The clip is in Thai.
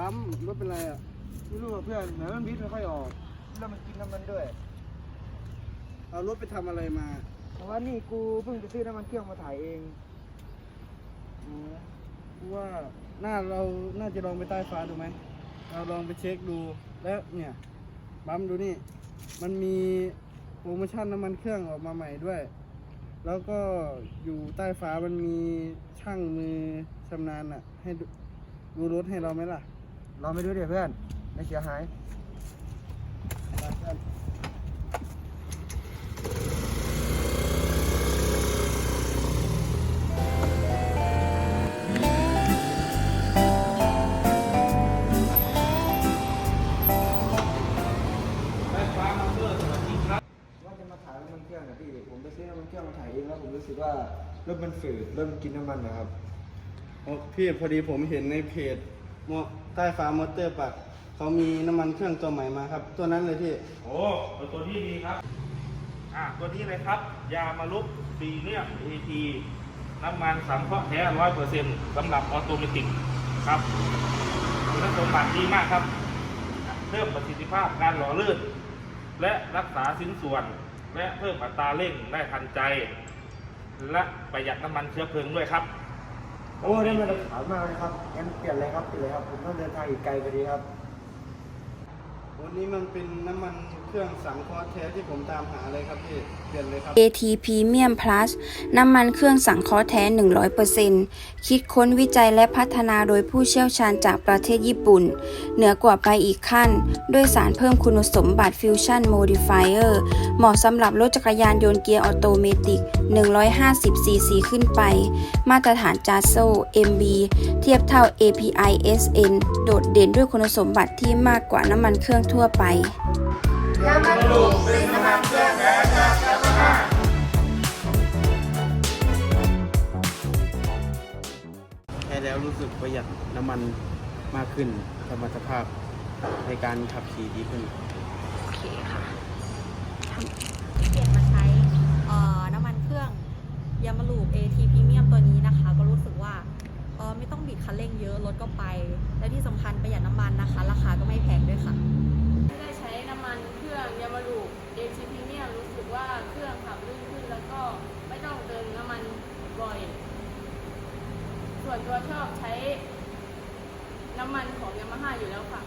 ปั๊มรถเป็นไรอะไม่รู้ว่าเพื่อนเหมือนมันบิดไม่ค่อยออก แล้วมันกินน้ำมันด้วย เอารถไปทำอะไรมาแต่ว่านี่กูเพิ่งไปซื้อน้ำมันเครื่องมาถ่ายเองอ๋อกูว่าหน้าเราน่าจะลองไปใต้ฟ้าดูไหมเราลองไปเช็คดูแล้วเนี่ยปั๊มดูนี่ มันมีโปรโมชั่นน้ำมันเครื่องออกมาใหม่ด้วย แล้วก็อยู่ใต้ฟ้ามันมีช่างมือชำนาญอะให้ดูดูรถให้เราไหมล่ะ เราไม่รู้เดี๋ยวเพื่อน ไม่เสียหายไปเพื่อนว่าจะมาถ่ายน้ำมันเครื่องนะพี่ผมไปซื้อน้ำมันเครื่องมาถ่ายเองแล้วผมรู้สึกว่ารถมันฝืดรถมันกินน้ำมันนะครับอ๋อพี่พอดีผมเห็นในเพจ ใต้ฟ้ามอเตอร์ปักเขามีน้ำมันเครื่องตัวใหม่มาครับ ตัวนั้นเลยพี่ โอ้ตัวตัวนี้ดีครับ อ่าตัวนี้เลยครับ ยามาลุกซีเนียมเอทีน้ำมันสังเคราะห์แท้ร้อยเปอร์เซ็นต์สำหรับออโตเมติกครับคุณสมบัติดีมากครับ เพิ่มประสิทธิภาพการหล่อลื่น และรักษาชิ้นส่วน และเพิ่มอัตราเร่งได้ทันใจ และประหยัดน้ำมันเชื้อเพลิงด้วยครับ โอ้ได้มาตรฐานมากเลยครับงั้นเปลี่ยนเลยครับเปลี่ยนเลยครับ ผมต้องเดินทางอีกไกลไปดีครับ วันนี้มันเป็นน้ำมัน เครื่องสังเคราะห์แท้ที่ผมตามหาเลยครับพี่เปลี่ยนเลยครับ AT Premium Plus น้ำมันเครื่องสังเคราะห์แท้ 100%คิดค้นวิจัยและพัฒนาโดยผู้เชี่ยวชาญจากประเทศญี่ปุ่น เหนือกว่าไปอีกขั้น ด้วยสารเพิ่มคุณสมบัติ Fusion Modifier เหมาะสำหรับรถจักรยานยนต์เกียร์ออโตเมติก 150cc ขึ้นไป มาตรฐานจาโซ MB เทียบเท่า API SN โดดเด่นด้วยคุณสมบัติที่มากกว่าน้ำมันเครื่องทั่วไป ใช้แล้วรู้สึกประหยัดน้ำมันมากขึ้นสมรรถภาพในการขับขี่ดีขึ้น โอเคค่ะเปลี่ยนมาใช้น้ำมันเครื่องยามาลูป AT Premium ตัวนี้นะคะ ก็รู้สึกว่าไม่ต้องบิดคันเร่งเยอะรถก็ไป และที่สำคัญประหยัดน้ำมันนะคะ ราคาก็ไม่แพงด้วยค่ะ ไม่ได้ใช้น้ำมันเครื่องยามารูเอชีพีเนี่ยรู้สึกว่าเครื่องขับลื่นขึ้น แล้วก็ไม่ต้องเติมน้ำมันบ่อย ส่วนตัวชอบใช้น้ำมันของยามาฮ่าอยู่แล้วค่ะ